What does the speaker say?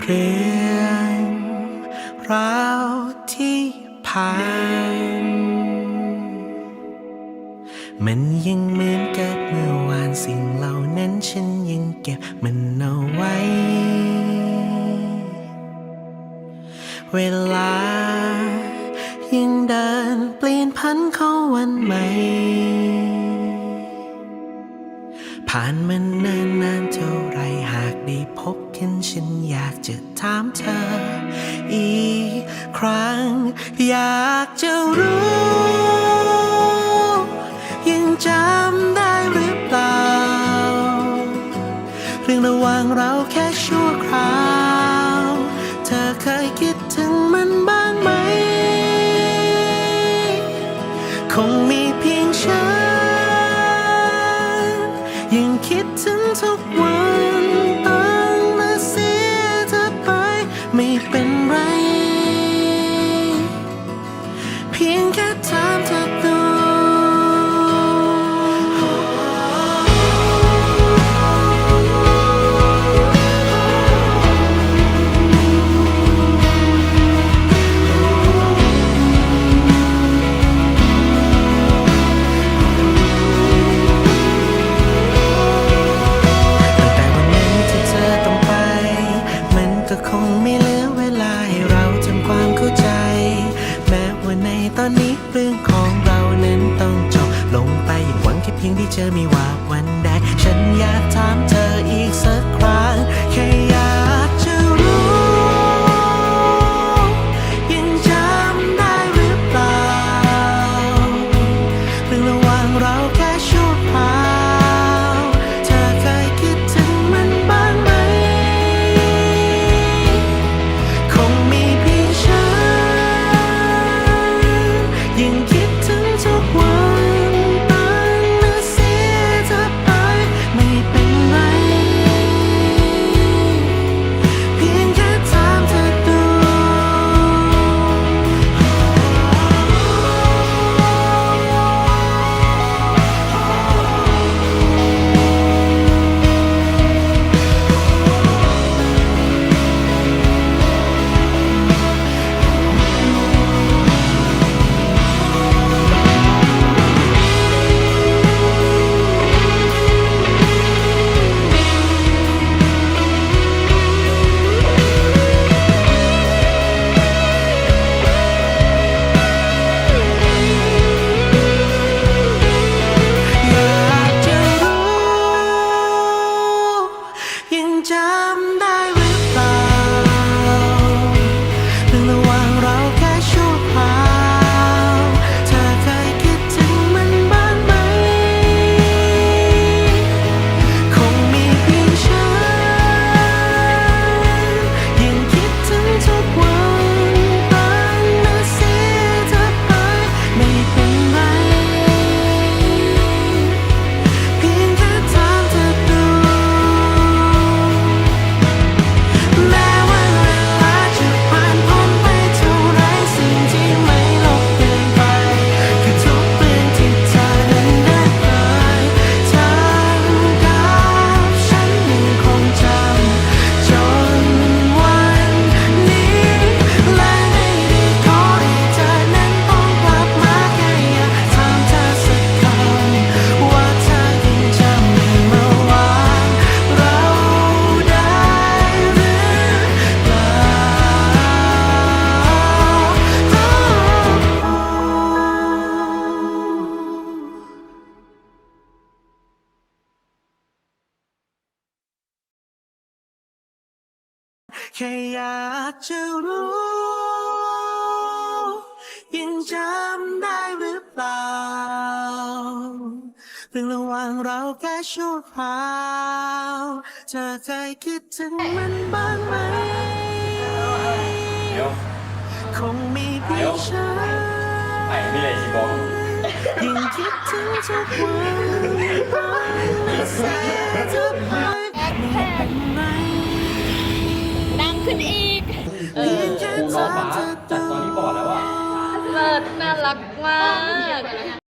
เรื่องราวที่ผ่าน มันยังเหมือนเกิดเมื่อวานสิ่งเหล่านั้นฉันยังเก็บมันเอาไว้ เวลายังเดินเปลี่ยนพันเข้าวันใหม่ผ่านมันนานนานเท่า ครั้ง อยากจะรู้ ยังจำได้หรือเปล่า เรื่องระหว่างเราแค่ชั่วคราว เธอเคยคิดถึงมันบ้างไหม คงมี พียงที่เจอมีว่าวันใด ฉันอยากถามเธอ ยัง แค่อยากจะรู้ ยังจำได้หรือเปล่าเรื่องระหว่างเราแค่ชั่วคราวเธอเคยคิดถึงมันบ้างไหม เดี๋ยวคงมีเพียงฉันไอ้ไม่เลยสิบอกยังคิดถึงทุกวันตั้งแต่เสียเธอไปไม่เป็นไร ขึ้นอีกเพียงแค่ครูเธน้อองฟ้าเธอจัดตอนที่บอดแล้วอะ เลิศน่ารักมาก